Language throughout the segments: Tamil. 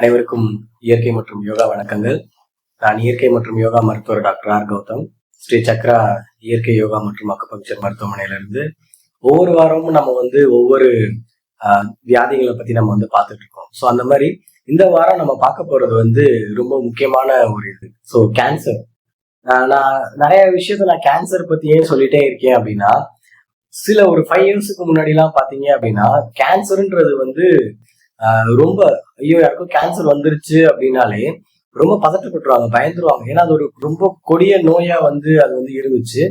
அனைவருக்கும் இயற்கை மற்றும் யோகா வணக்கங்கள். நான் இயற்கை மற்றும் யோகா மருத்துவர் டாக்டர் ஆர். கௌதம். ஸ்ரீ சக்ரா இயற்கை யோகா மற்றும் அக்குபங்சர் மருத்துவமனையிலிருந்து ஒவ்வொரு வாரமும் நம்ம வந்து ஒவ்வொரு வியாதிகளை பத்தி நம்ம வந்து பார்த்துட்டு இருக்கோம். ஸோ அந்த மாதிரி இந்த வாரம் நம்ம பார்க்க போறது வந்து ரொம்ப முக்கியமான ஒரு இது. ஸோ கேன்சர் நான் நிறைய விஷயத்த நான் கேன்சர் பத்தி ஏன் சொல்லிட்டே இருக்கேன் அப்படின்னா சில ஒரு ஃபைவ் இயர்ஸுக்கு முன்னாடிலாம் பார்த்தீங்க அப்படின்னா கேன்சருன்றது வந்து ரொம்ப ஐயோ யாருக்கும் கேன்சர் வந்துருச்சு அப்படின்னாலே ரொம்ப பதட்டப்பட்டுருவாங்க பயந்துருவாங்க. ஏன்னா அது ஒரு ரொம்ப கொடிய நோயா வந்து அது வந்து இருந்துச்சு.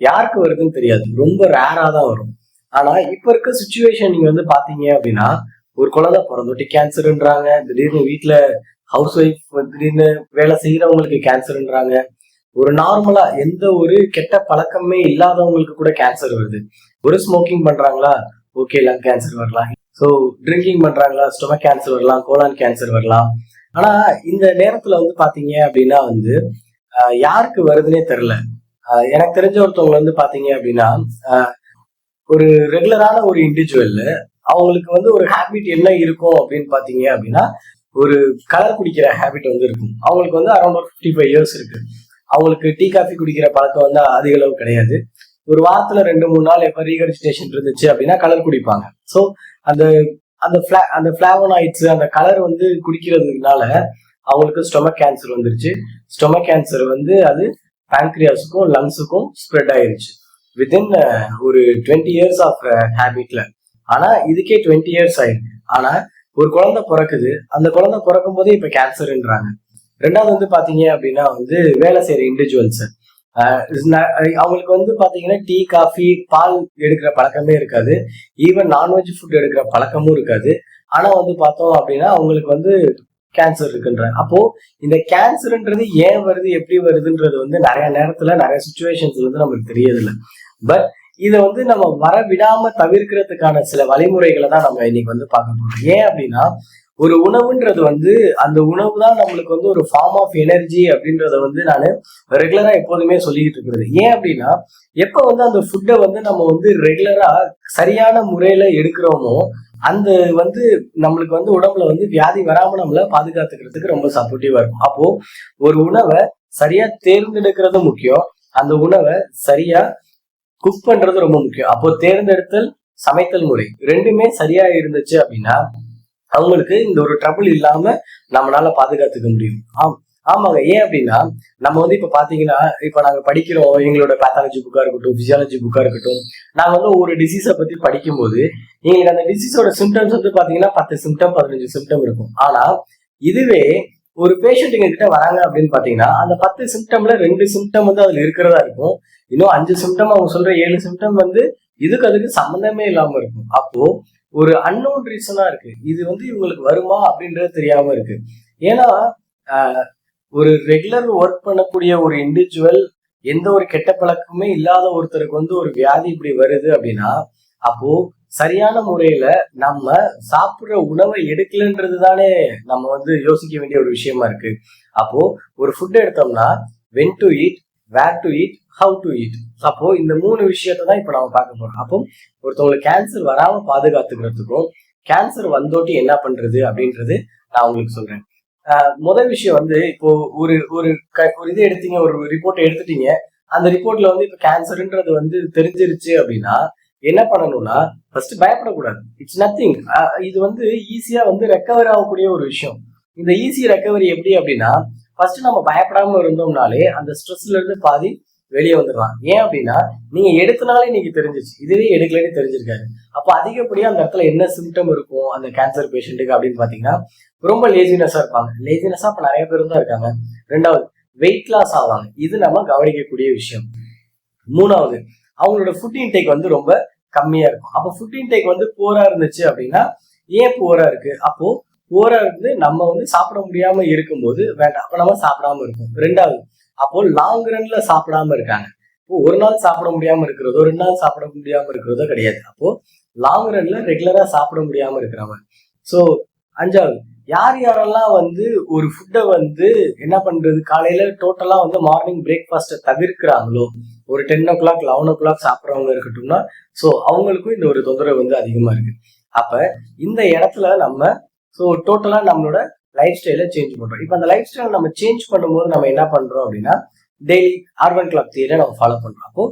யாருக்கு வருதுன்னு தெரியாது. ரொம்ப ரேரா தான் வரும். ஆனா இப்ப இருக்க சுச்சுவேஷன் நீங்க வந்து பாத்தீங்க அப்படின்னா ஒரு குழந்தை பிறந்தோட்டி கேன்சருன்றாங்க திடீர்னு வீட்டுல ஹவுஸ் ஒய்ஃப் திடீர்னு வேலை செய்யறவங்களுக்கு கேன்சருன்றாங்க ஒரு நார்மலா எந்த ஒரு கெட்ட பழக்கமே இல்லாதவங்களுக்கு கூட கேன்சர் வருது. ஒரு ஸ்மோக்கிங் பண்றாங்களா? ஓகே லங் கேன்சர் வரலாம். ஸோ ட்ரிங்கிங் பண்றாங்களா? ஸ்டொமக் கேன்சர் வரலாம் கோலான் கேன்சர் வரலாம். ஆனா இந்த நேரத்தில் வந்து பார்த்தீங்க அப்படின்னா வந்து யாருக்கு வருதுன்னே தெரில எனக்கு தெரிஞ்ச ஒருத்தவங்க வந்து பார்த்தீங்க அப்படின்னா ஒரு ரெகுலரான ஒரு இண்டிவிஜுவல் அவங்களுக்கு வந்து ஒரு ஹேபிட் என்ன இருக்கும் அப்படின்னு பார்த்தீங்க அப்படின்னா ஒரு கலர் குடிக்கிற ஹேபிட் வந்து இருக்கும். அவங்களுக்கு வந்து அரௌண்ட் ஒரு ஃபிஃப்டி ஃபைவ் இயர்ஸ் இருக்கு. அவங்களுக்கு டீ காஃபி குடிக்கிற பழக்கம் வந்து அதிக அளவு கிடையாது. ஒரு வாரத்துல ரெண்டு மூணு நாள் எப்போ ரீகரிஸ்டேஷன் இருந்துச்சு அப்படின்னா கலர் குடிப்பாங்க. ஸோ அந்த அந்த ஃபிளா அந்த ஃபிளாவோனாய்ட்ஸ் அந்த கலர் வந்து குடிக்கிறதுனால அவங்களுக்கு ஸ்டொமக் கேன்சர் வந்துருச்சு. ஸ்டொமக் கேன்சர் வந்து அது பேங்க்ரியாஸுக்கும் லங்ஸுக்கும் ஸ்ப்ரெட் ஆயிருச்சு. வித்தின் ஒரு டுவெண்ட்டி இயர்ஸ் ஆஃப் ஹேபிட்ல ஆனா இதுக்கே டுவெண்ட்டி இயர்ஸ் ஆயிருக்கு. ஆனா ஒரு குழந்தை பிறக்குது. அந்த குழந்தை பிறக்கும் போதே இப்ப கேன்சர்ன்றாங்க ரெண்டாவது வந்து பாத்தீங்க அப்படின்னா வந்து வேலை செய்யற இண்டிவிஜுவல்ஸ் அவங்களுக்கு வந்து பாத்தீங்கன்னா டீ காஃபி பால் எடுக்கிற பழக்கமே இருக்காது. ஈவன் நான்வெஜ் ஃபுட் எடுக்கிற பழக்கமும் இருக்காது. ஆனா வந்து பார்த்தோம் அப்படின்னா அவங்களுக்கு வந்து கேன்சர் இருக்குன்ற. அப்போ இந்த கேன்சர்ன்றது ஏன் வருது எப்படி வருதுன்றது வந்து நிறைய நேரத்துல நிறைய சுச்சுவேஷன்ஸ்ல வந்து நமக்கு தெரியதில்லை பட் இதை வந்து நம்ம வர விடாம தவிர்க்கிறதுக்கான சில வழிமுறைகளை தான் நம்ம இன்னைக்கு வந்து பார்க்க போறோம். ஏன் அப்படின்னா ஒரு உணவுன்றது வந்து அந்த உணவு தான் நம்மளுக்கு வந்து ஒரு ஃபார்ம் ஆஃப் எனர்ஜி அப்படின்றத வந்து நான் ரெகுலரா எப்போதுமே சொல்லிக்கிட்டு இருக்கிறது. ஏன் அப்படின்னா எப்ப வந்து அந்த ஃபுட்டை வந்து நம்ம வந்து ரெகுலரா சரியான முறையில எடுக்கிறோமோ அந்த வந்து நம்மளுக்கு வந்து உடம்புல வந்து வியாதி வராமல் நம்மளை பாதுகாத்துக்கிறதுக்கு ரொம்ப சப்போர்ட்டிவா இருக்கும். அப்போ ஒரு உணவை சரியா தேர்ந்தெடுக்கிறது முக்கியம். அந்த உணவை சரியா குக் பண்றது ரொம்ப முக்கியம். அப்போ தேர்ந்தெடுத்தல் சமைத்தல் முறை ரெண்டுமே சரியா இருந்துச்சு அப்படின்னா அவங்களுக்கு இந்த ஒரு ட்ரபிள் இல்லாம நம்மளால பாதுகாத்துக்க முடியும். ஆம். ஆமாங்க. ஏன் அப்படின்னா நம்ம வந்து இப்ப பாத்தீங்கன்னா இப்ப நாங்க படிக்கிறோம். எங்களோட பேத்தாலஜி புக்கா இருக்கட்டும் பிசியாலஜி புக்கா இருக்கட்டும். நாங்க வந்து ஒரு டிசீஸை பத்தி படிக்கும்போது எங்களுக்கு அந்த டிசீஸோட சிம்டம்ஸ் வந்து பாத்தீங்கன்னா பத்து சிம்டம் பதினஞ்சு சிம்டம் இருக்கும். ஆனா இதுவே ஒரு பேஷண்ட் எங்ககிட்ட வராங்க அப்படின்னு பாத்தீங்கன்னா அந்த பத்து சிம்டம்ல ரெண்டு சிம்டம் வந்து அதுல இருக்கிறதா இருக்கும். இன்னும் அஞ்சு சிம்டம் அவங்க சொல்ற ஏழு சிம்டம் வந்து இதுக்கு அதுக்கு சம்மந்தமே இல்லாம இருக்கும். அப்போ ஒரு அன்னோன் ரீசனா இருக்கு. இது வந்து இவங்களுக்கு வருமா அப்படின்றது தெரியாம இருக்கு. ஏன்னா ஒரு ரெகுலர் ஒர்க் பண்ணக்கூடிய ஒரு இண்டிவிஜுவல் எந்த ஒரு கெட்ட பழக்கமே இல்லாத ஒருத்தருக்கு வந்து ஒரு வியாதி இப்படி வருது அப்படின்னா அப்போ சரியான முறையில நம்ம சாப்பிடுற உணவை எடுக்கலன்றது தானே நம்ம வந்து யோசிக்க வேண்டிய ஒரு விஷயமா இருக்கு. அப்போ ஒரு ஃபுட் எடுத்தோம்னா when to eat where to eat how to eat அப்போ இந்த மூணு விஷயத்தை தான் இப்போ நம்ம பார்க்க போறோம். அப்போ ஒருத்தவங்களுக்கு கேன்சர் வராம பாதுகாத்துக்கிறதுக்கும் கேன்சர் வந்தோட்டி என்ன பண்றது அப்படின்றது நான் உங்களுக்கு சொல்றேன். ஆஹ் முதல் விஷயம் வந்து இப்போ ஒரு ஒரு க- ஒரு இது எடுத்தீங்க ஒரு ரிப்போர்ட் எடுத்துட்டீங்க. அந்த ரிப்போர்ட்ல வந்து இப்போ கேன்சர்ன்றது வந்து தெரிஞ்சிருச்சு அப்படின்னா என்ன பண்ணணும்னா ஃபர்ஸ்ட் பயப்படக்கூடாது. இட்ஸ் நத்திங் இது வந்து ஈஸியா வந்து ரெக்கவர் ஆகக்கூடிய ஒரு விஷயம். இந்த ஈஸி ரெக்கவரி எப்படி அப்படின்னா ஃபர்ஸ்ட் நம்ம பயப்படாம இருந்தோம்னாலே அந்த ஸ்ட்ரெஸ்ல இருந்து பாதி வெளியே வந்துடலாம் ஏன் அப்படின்னா நீங்க எடுத்தனாலே இன்னைக்கு தெரிஞ்சிச்சு இதுவே எடுக்கலன்னு தெரிஞ்சிருக்காரு அப்போ அதிகப்படியா அந்த இடத்துல என்ன சிம்டம் இருக்கும் அந்த கேன்சர் பேஷண்ட்டுக்கு அப்படின்னு பாத்தீங்கன்னா ரொம்ப லேசினஸா இருப்பாங்க. லேசினஸா இப்ப நிறைய பேர் தான் இருக்காங்க. ரெண்டாவது வெயிட் லாஸ் ஆவாங்க. இது நம்ம கவனிக்கக்கூடிய விஷயம். மூணாவது அவங்களோட ஃபுட் இன்டேக் வந்து ரொம்ப கம்மியா இருக்கும். அப்போ ஃபுட் இன்டேக் வந்து போரா இருந்துச்சு அப்படின்னா ஏன் போரா இருக்கு? அப்போ போரா இருந்து நம்ம வந்து சாப்பிட முடியாம இருக்கும்போது வேண்டாம். அப்ப நம்ம சாப்பிடாம இருக்கும் ரெண்டாவது அப்போ லாங் ரன்ல சாப்பிடாம இருக்காங்க. இப்போ ஒரு நாள் சாப்பிட முடியாம இருக்கிறதோ ரெண்டு நாள் சாப்பிட முடியாம இருக்கிறதோ கிடையாது. அப்போ லாங் ரன்ல ரெகுலரா சாப்பிட முடியாம இருக்கிறவங்க ஸோ அஞ்சாவது யார் யாரெல்லாம் வந்து ஒரு ஃபுட்டை வந்து என்ன பண்றது? காலையில டோட்டலா வந்து மார்னிங் பிரேக்ஃபாஸ்ட்டை தவிர்க்கிறாங்களோ ஒரு ten o'clock eleven o'clock சாப்பிட்றவங்க இருக்கட்டும்னா ஸோ அவங்களுக்கும் இந்த ஒரு தொந்தரவு வந்து அதிகமா இருக்கு. அப்ப இந்த இடத்துல நம்ம ஸோ டோட்டலா நம்மளோட லைஃப் ஸ்டைலை சேஞ்ச் பண்றோம். இப்போ அந்த லைஃப் ஸ்டைலை நம்ம சேஞ்ச் பண்ணும்போது நம்ம என்ன பண்றோம் அப்படின்னா டெய்லி ஆர்வன் கிளாக் தியரை நம்ம ஃபாலோ பண்றோம். அப்போ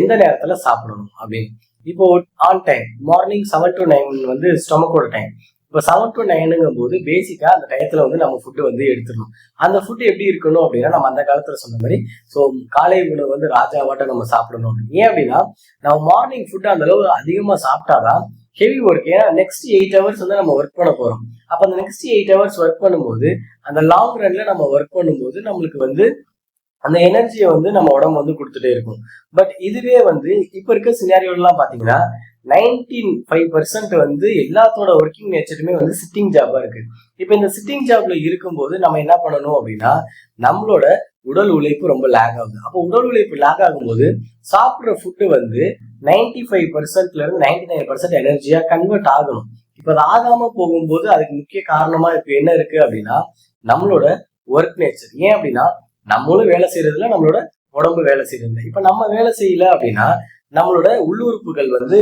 எந்த நேரத்துல சாப்பிடணும் அப்படின்னு. இப்போ on time morning seven to nine வந்து ஸ்டொமக்கோட டைம் இப்போ செவன் டு நைனுங்கும் போது பேசிக்காக அந்த டயத்தில் வந்து நம்ம ஃபுட்டு வந்து எடுத்துடணும். அந்த ஃபுட்டு எப்படி இருக்கணும் அப்படின்னா நம்ம அந்த காலத்தில் சொன்ன மாதிரி ஸோ காலை உணவு வந்து ராஜாவாட்ட நம்ம சாப்பிடணும். ஏன் அப்படின்னா நம்ம மார்னிங் ஃபுட்டு அந்த அளவு அதிகமா சாப்பிட்டாதான் ஹெவி ஒர்க் ஏன்னா நெக்ஸ்ட் எயிட் ஹவர்ஸ் வந்து நம்ம ஒர்க் பண்ண போகிறோம் அப்போ அந்த நெக்ஸ்ட் எயிட் ஹவர்ஸ் ஒர்க் பண்ணும்போது அந்த லாங் ரன்ல நம்ம ஒர்க் பண்ணும்போது நம்மளுக்கு வந்து அந்த எனர்ஜியை வந்து நம்ம உடம்பு வந்து கொடுத்துட்டே இருக்கும். பட் இதுவே வந்து இப்போ இருக்க சினாரியோலாம் பார்த்தீங்கன்னா நைன்டீன் ஃபைவ் பர்சன்ட் வந்து எல்லாத்தோட ஒர்க்கிங் நேச்சருமே வந்து சிட்டிங் ஜாபாக இருக்கு. இப்போ இந்த சிட்டிங் ஜாப்ல இருக்கும்போது நம்ம என்ன பண்ணணும் அப்படின்னா நம்மளோட உடல் உழைப்பு ரொம்ப லேக் ஆகுது. அப்போ உடல் உழைப்பு லேக் ஆகும்போது சாப்பிட்ற ஃபுட்டு வந்து நைன்டி ஃபைவ் பர்சன்ட்ல இருந்து நைன்டி நைன் பர்சன்ட் எனர்ஜியா கன்வெர்ட் ஆகணும். இப்போ அது ஆகாம போகும்போது அதுக்கு முக்கிய காரணமா இப்போ என்ன இருக்கு அப்படின்னா நம்மளோட ஒர்க் நேச்சர் ஏன் அப்படின்னா நம்மளும் வேலை செய்யறதுல நம்மளோட உடம்பு வேலை செய்யறது இப்போ நம்ம வேலை செய்யல அப்படின்னா நம்மளோட உள்ளுறுப்புகள் வந்து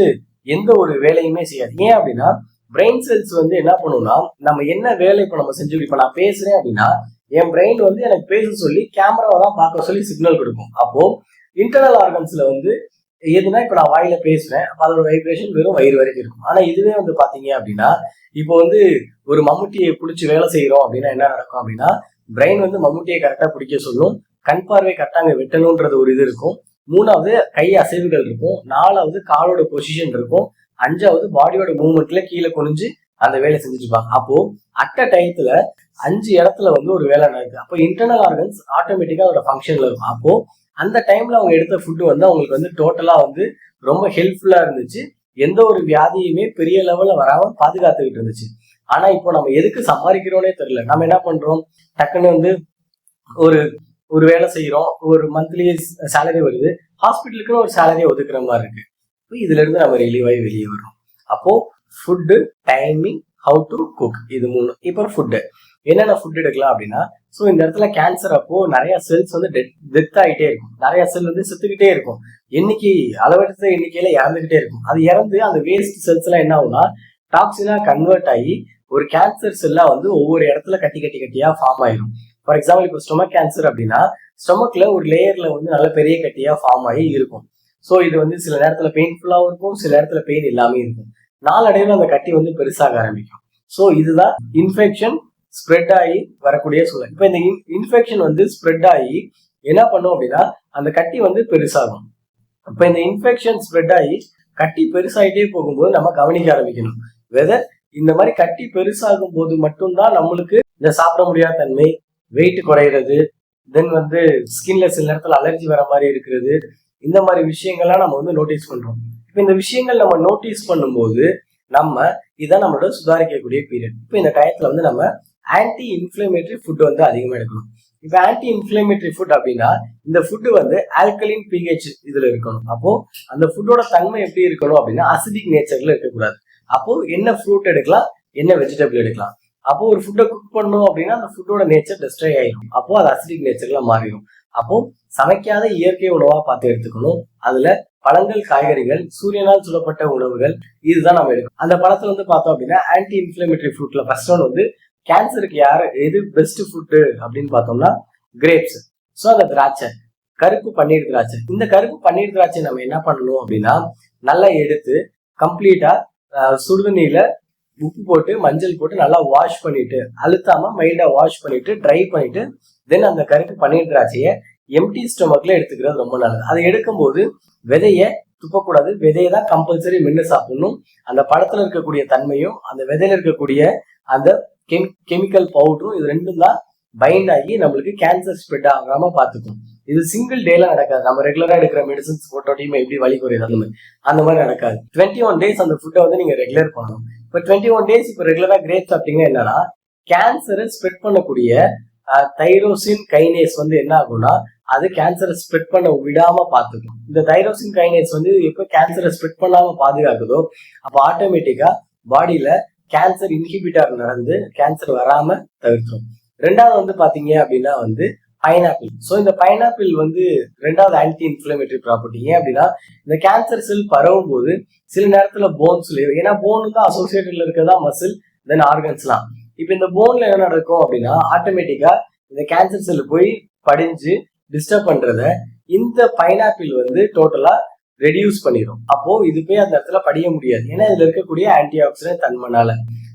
எந்த ஒரு வேலையுமே செய்யாது. ஏன் அப்படின்னா பிரெயின் செல்ஸ் வந்து என்ன பண்ணும்னா நம்ம என்ன வேலை இப்போ நம்ம செஞ்சு இப்போ நான் பேசுறேன் அப்படின்னா என் பிரெயின் வந்து எனக்கு பேச சொல்லி கேமராவை தான் பார்க்க சொல்லி சிக்னல் கொடுக்கும். அப்போ இன்டர்னல் ஆர்கன்ஸ்ல வந்து எதுனா இப்போ நான் வாயில பேசுறேன் அப்போ அதோட வைப்ரேஷன் வெறும் வயிறு வரைக்கும் இருக்கும். ஆனால் இதுவே வந்து பாத்தீங்க அப்படின்னா இப்போ வந்து ஒரு மம்முட்டியை பிடிச்சி வேலை செய்கிறோம் அப்படின்னா என்ன நடக்கும் அப்படின்னா பிரெயின் வந்து மம்முட்டியை கரெக்டாக பிடிக்க சொல்லும் கண் பார்வை கரெக்டாக அங்கே வெட்டணும்ன்றது ஒரு இது இருக்கும். மூணாவது கை அசைவுகள் இருக்கும். நாலாவது காலோட பொசிஷன் இருக்கும். அஞ்சாவது பாடியோட மூவ்மெண்ட்ல கீழே குனிஞ்சு அந்த வேலையை செஞ்சுட்டு இருப்பாங்க. அப்போ அட்ட டயத்துல அஞ்சு இடத்துல வந்து ஒரு வேலை நடக்குது. அப்போ இன்டர்னல் ஆர்கன்ஸ் ஆட்டோமேட்டிக்கா அதோட ஃபங்க்ஷன்ல இருக்கும். அப்போ அந்த டைம்ல அவங்க எடுத்த ஃபுட்டு வந்து அவங்களுக்கு வந்து டோட்டலா வந்து ரொம்ப ஹெல்ப்ஃபுல்லா இருந்துச்சு. எந்த ஒரு வியாதியுமே பெரிய லெவல்ல வராம பாதுகாத்துக்கிட்டு இருந்துச்சு. ஆனா இப்போ நம்ம எதுக்கு சம்பாதிக்கிறோன்னே தெரியல. நம்ம என்ன பண்றோம்? டக்குன்னு வந்து ஒரு ஒரு வேலை செய்யறோம் ஒரு மந்த்லி சேலரி வருது ஹாஸ்பிட்டலுக்குன்னு ஒரு சேலரியை ஒதுக்குற மாதிரி இருக்கு. இப்போ இதுல இருந்து நம்ம ரிலீவ் ஆகி வெளியே வரோம் அப்போ food timing how to cook இது மூணு. இப்போ ஃபுட்டு என்னென்ன ஃபுட் எடுக்கலாம் அப்படின்னா ஸோ இந்த இடத்துல கேன்சர் அப்போ நிறைய செல்ஸ் வந்து டெத் டெத் ஆகிட்டே இருக்கும். நிறைய செல் வந்து செத்துக்கிட்டே இருக்கும். எண்ணிக்கை அளவெடுத்த எண்ணிக்கையில இறந்துகிட்டே இருக்கும். அது இறந்து அந்த வேஸ்ட் செல்ஸ் எல்லாம் என்ன ஆகும்னா டாக்ஸினா கன்வெர்ட் ஆகி ஒரு கேன்சர் செல்லா வந்து ஒவ்வொரு இடத்துல கட்டி கட்டி கட்டியா ஃபார்ம் ஆயிடும் ஃபார் எக்ஸாம்பிள் இப்போ ஸ்டொமக் கேன்சர் அப்படின்னா ஸ்டொமக்ல ஒரு லேயர்ல வந்து நல்ல பெரிய கட்டியா ஃபார்ம் ஆகி இருக்கும். ஸோ இது வந்து சில நேரத்துல பெயின்ஃபுல்லாகவும் இருக்கும் சில நேரத்துல பெயின் எல்லாமே இருக்கும். நாளடைவில் அந்த கட்டி வந்து பெருசாக ஆரம்பிக்கும். ஸோ இதுதான் இன்ஃபெக்ஷன் ஸ்ப்ரெட் ஆகி வரக்கூடிய சூழல். இப்போ இந்த இன்ஃபெக்ஷன் வந்து ஸ்ப்ரெட் ஆகி என்ன பண்ணும் அப்படின்னா அந்த கட்டி வந்து பெருசாகும். இப்போ இந்த இன்ஃபெக்ஷன் ஸ்ப்ரெட் ஆகி கட்டி பெருசாகிட்டே போகும்போது நம்ம கவனிக்க ஆரம்பிக்கணும். வெதர் இந்த மாதிரி கட்டி பெருசாகும் போது மட்டும்தான் நம்மளுக்கு இந்த சாப்பிட முடியாத தன்மை வெயிட் குறையிறது. தென் வந்து ஸ்கின்ல சில நேரத்தில் அலர்ஜி வர மாதிரி இருக்கிறது. இந்த மாதிரி விஷயங்கள்லாம் நம்ம வந்து நோட்டீஸ் பண்றோம். இப்போ இந்த விஷயங்கள் நம்ம நோட்டீஸ் பண்ணும்போது நம்ம இதான் நம்மளோட சுதாரிக்கக்கூடிய பீரியட் இப்போ இந்த டயத்தில் வந்து நம்ம ஆன்டி இன்ஃப்ளமேட்டரி ஃபுட் வந்து அதிகமாக எடுக்கணும். இப்போ ஆன்டி இன்ஃப்ளமேட்டரி ஃபுட் அப்படின்னா இந்த ஃபுட்டு வந்து ஆல்கலின் பிஹெச் இதில் இருக்கணும். அப்போ அந்த ஃபுட்டோட தன்மை எப்படி இருக்கணும் அப்படின்னா அசிடிக் நேச்சர்ல இருக்கக்கூடாது. அப்போ என்ன ஃப்ரூட் எடுக்கலாம் என்ன வெஜிடபிள் எடுக்கலாம். அப்போ ஒரு ஃபுட்டை குக் பண்ணணும் அப்படின்னா அந்த ஃபுட்டோட நேச்சர் டெஸ்ட்ராய் ஆகிடும் அப்போ அது அசிடிக் நேச்சர்ல மாறிடும். அப்போ சமைக்காத இயற்கை உணவா பார்த்து எடுத்துக்கணும். அதுல பழங்கள் காய்கறிகள் சூரியனால் சுடப்பட்ட உணவுகள் இதுதான் நம்ம எடுக்கணும். அந்த பழத்துல வந்து பார்த்தோம் அப்படின்னா ஆன்டி இன்ஃபிளமேட்டரி ஃப்ரூட்ல ஃபர்ஸ்ட் ஒன் வந்து கேன்சருக்கு யார் எது பெஸ்ட் ஃபுட்டு அப்படின்னு பார்த்தோம்னா கிரேப்ஸ் ஸோ அந்த திராட்சை. கருப்பு பன்னீர் திராட்சை. இந்த கருப்பு பன்னீர் திராட்சை நம்ம என்ன பண்ணணும் அப்படின்னா நல்லா எடுத்து கம்ப்ளீட்டா சுடுதண்ணியில உப்பு போட்டு மஞ்சள் போட்டு நல்லா வாஷ் பண்ணிட்டு அழுத்தாம மைல்டா வாஷ் பண்ணிட்டு ட்ரை பண்ணிட்டு தென் அந்த கருப்பு பன்னீர் திராட்சையை எம்டி ஸ்டொமக்ல எடுத்துக்கிறது ரொம்ப நல்லது. அதை எடுக்கும்போது விதைய துப்பக்கூடாது. விதையை தான் கம்பல்சரி மென்று சாப்பிடணும். அந்த பழத்துல இருக்கக்கூடிய தன்மையும் அந்த விதையில இருக்கக்கூடிய அந்த கெமிக்கல் பவுடரும் இது ரெண்டும் தான் பைண்ட் ஆகி நம்மளுக்கு கேன்சர் ஸ்ப்ரெட் ஆகாம பார்த்துக்கும். இது சிங்கிள் டேல நடக்காது. நம்ம ரெகுலரா எடுக்கிற மெடிசன்ஸ் போட்டோட்டையும் எப்படி வழி குறையுது அந்த மாதிரி அந்த மாதிரி நடக்காது. டுவெண்ட்டி ஒன் டேஸ் அந்த ஃபுட்டை வந்து நீங்க ரெகுலர் பண்ணணும். இப்போ டுவெண்ட்டி ஒன் டேஸ் இப்போ ரெகுலராக கிரேப் சாப்பிட்டீங்கன்னா என்னன்னா கேன்சரை ஸ்ப்ரெட் பண்ணக்கூடிய தைரோசின் கைனேஸ் வந்து என்ன ஆகும்னா அது கேன்சரை ஸ்ப்ரெட் பண்ண விடாம பாத்துக்கும். இந்த தைரோசின் கைனேஸ் வந்து எப்போ கேன்சரை ஸ்ப்ரெட் பண்ணாம பாதுகாக்குதோ அப்போ ஆட்டோமேட்டிக்கா பாடியில கேன்சர் இன்ஹிபிட்டார் நடந்து கேன்சர் வராம தவிர்த்துரும் ரெண்டாவது வந்து பாத்தீங்க அப்படின்னா வந்து பைனாப்பிள் ஸோ இந்த பைனாப்பிள் வந்து ரெண்டாவது ஆன்டி இன்ஃபிளமேட்டரி ப்ராப்பர்ட்டி ஏன் அப்படின்னா இந்த கேன்சர் செல் பரவும் போது சில நேரத்தில் போன்ஸ்லயோ ஏன்னா போனு தான் அசோசியேட்டட்ல இருக்கிறதா மசில் தென் ஆர்கன்ஸ்லாம் இப்போ இந்த போன்ல என்ன நடக்கும் அப்படின்னா ஆட்டோமேட்டிக்கா இந்த கேன்சர் செல் போய் படிஞ்சு டிஸ்டர்ப் பண்றத இந்த பைனாப்பிள் வந்து டோட்டலா ரெடியூஸ் பண்ணிடும் அப்போ இது போய் அந்த இடத்துல படிய முடியாது. ஏன்னா இதுல இருக்கக்கூடிய ஆன்டி ஆக்சிடென்ட் தன்மனால.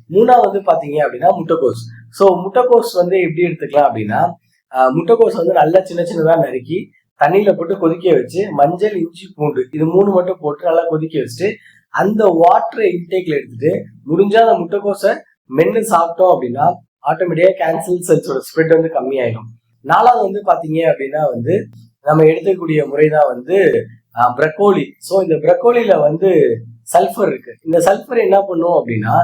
மூணாவது பார்த்தீங்க பாத்தீங்க அப்படின்னா முட்டைக்கோஸ். ஸோ முட்டைக்கோஸ் வந்து எப்படி எடுத்துக்கலாம் அப்படின்னா முட்டைக்கோஸ் வந்து நல்லா சின்ன சின்னதா நறுக்கி தண்ணியில போட்டு கொதிக்க வச்சு மஞ்சள் இஞ்சி பூண்டு இது மூணு மட்டும் போட்டு நல்லா கொதிக்க வச்சுட்டு அந்த வாட்டரை இன்டேக்ல எடுத்துட்டு முடிஞ்சா அந்த முட்டைக்கோஸை மென்னு சாப்பிட்டோம் அப்படின்னா ஆட்டோமேட்டிக்கா கேன்சல் செல்ஸோட ஸ்ப்ரெட் வந்து கம்மியாயிடும். நாலாவது வந்து பாத்தீங்க அப்படின்னா வந்து நம்ம எடுத்துக்கூடிய முறை தான் வந்து பிரக்கோலி ஸோ இந்த பிரக்கோலியில வந்து சல்ஃபர் இருக்கு. இந்த சல்ஃபர் என்ன பண்ணும் அப்படின்னா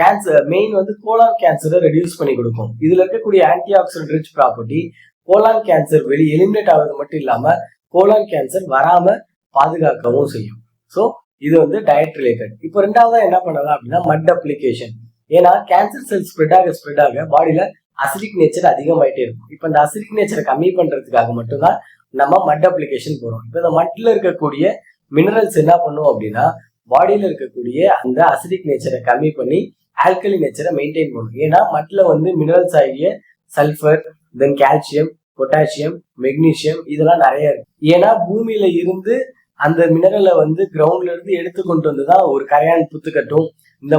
கேன்சர் மெயின் வந்து கோலான் கேன்சரை ரெடியூஸ் பண்ணி கொடுக்கும். இதுல இருக்கக்கூடிய anti oxidant rich property colon cancer வெளி எலிமினேட் ஆகுறது மட்டும் இல்லாம கோலான் கேன்சர் வராம பாதுகாக்கவும் செய்யும். ஸோ இது வந்து டயட் ரிலேட்டட் இப்போ ரெண்டாவதா என்ன பண்ணலாம் அப்படின்னா மட் அப்ளிகேஷன் ஏன்னா கேன்சர் செல் ஸ்ப்ரெட் ஆக ஸ்ப்ரெட் ஆக பாடியில அசிடிக் நேச்சர் அதிகமாயிட்டே இருக்கும். இப்போ இந்த அசிடிக் நேச்சரை கம்மி பண்றதுக்காக மட்டும்தான் நம்ம மட் அப்ளிகேஷன் போறோம். இப்போ இந்த மட்ல இருக்கக்கூடிய மினரல்ஸ் என்ன பண்ணுவோம் அப்படின்னா பாடியில் இருக்கக்கூடிய அந்த அசிடிக் நேச்சரை கம்மி பண்ணி ஆல்கலி நேச்சரை மெயின்டைன் பண்ணும் ஏன்னா மட்டில் வந்து மினரல்ஸ் ஆகிய sulphur then calcium potassium magnesium இதெல்லாம் நிறைய இருக்கு. ஏன்னா பூமியில இருந்து அந்த மினரலை வந்து கிரவுண்ட்ல இருந்து எடுத்து கொண்டு வந்து தான் ஒரு கரையான் புத்துக்கட்டும். இந்த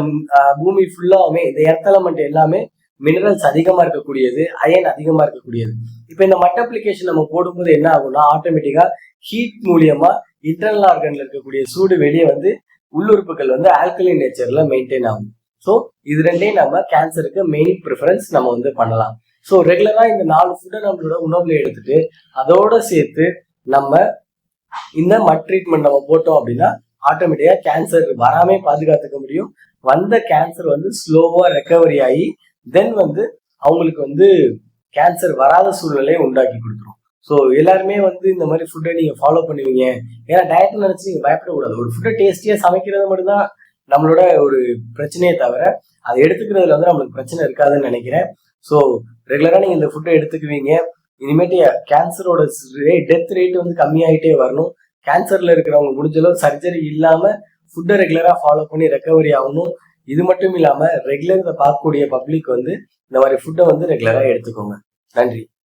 பூமி ஃபுல்லாவுமே இந்த எர்த் எலமெண்ட் எல்லாமே மினரல்ஸ் அதிகமா இருக்கக்கூடியது அயன் அதிகமா இருக்கக்கூடியது. இப்போ இந்த மட் அப்ளிகேஷன் நம்ம போடும்போது என்ன ஆகும்னா ஆட்டோமேட்டிக்கா ஹீட் மூலியமா இன்டர்னல் ஆர்கன்ல இருக்கக்கூடிய சூடு வெளியே வந்து உள்ளுறுப்புகள் வந்து ஆல்கலை நேச்சர்ல மெயின்டைன் ஆகும். ஸோ இது ரெண்டையும் நம்ம கேன்சருக்கு மெயின் ப்ரிஃபரன்ஸ் நம்ம வந்து பண்ணலாம். ஸோ ரெகுலராக இந்த நாலு ஃபுட்டை நம்மளோட உணவுல எடுத்துட்டு அதோட சேர்த்து நம்ம இந்த மட் ட்ரீட்மெண்ட் நம்ம போட்டோம் அப்படின்னா ஆட்டோமேட்டிக்காக கேன்சர் வராமே பாதுகாத்துக்க முடியும். வந்த கேன்சர் வந்து ஸ்லோவாக ரெக்கவரி ஆகி தென் வந்து அவங்களுக்கு வந்து கேன்சர் வராத சூழ்நிலையை உண்டாக்கி கொடுத்துரும். ஸோ எல்லாருமே வந்து இந்த மாதிரி ஃபுட்டை நீங்கள் ஃபாலோ பண்ணுவீங்க. ஏன்னா டயட்னு நினச்சி நீங்கள் பயப்படக்கூடாது. ஒரு ஃபுட்டை டேஸ்டியாக சமைக்கிறது மட்டும்தான் நம்மளோட ஒரு பிரச்சனையே தவிர அதை எடுத்துக்கிறதுல வந்து நம்மளுக்கு பிரச்சனை இருக்காதுன்னு நினைக்கிறேன். ஸோ ரெகுலராக நீங்கள் இந்த ஃபுட்டை எடுத்துக்குவீங்க. இனிமேட்டு கேன்சரோட டெத் ரேட் வந்து கம்மியாயிட்டே வரணும். கேன்சரில் இருக்கிறவங்க முடிஞ்சளவு சர்ஜரி இல்லாமல் ஃபுட்டை ரெகுலராக ஃபாலோ பண்ணி ரெக்கவரி ஆகணும். இது மட்டும் இல்லாமல் ரெகுலர் இதை பார்க்கக்கூடிய பப்ளிக் வந்து இந்த மாதிரி ஃபுட்டை வந்து ரெகுலராக எடுத்துக்கோங்க. நன்றி.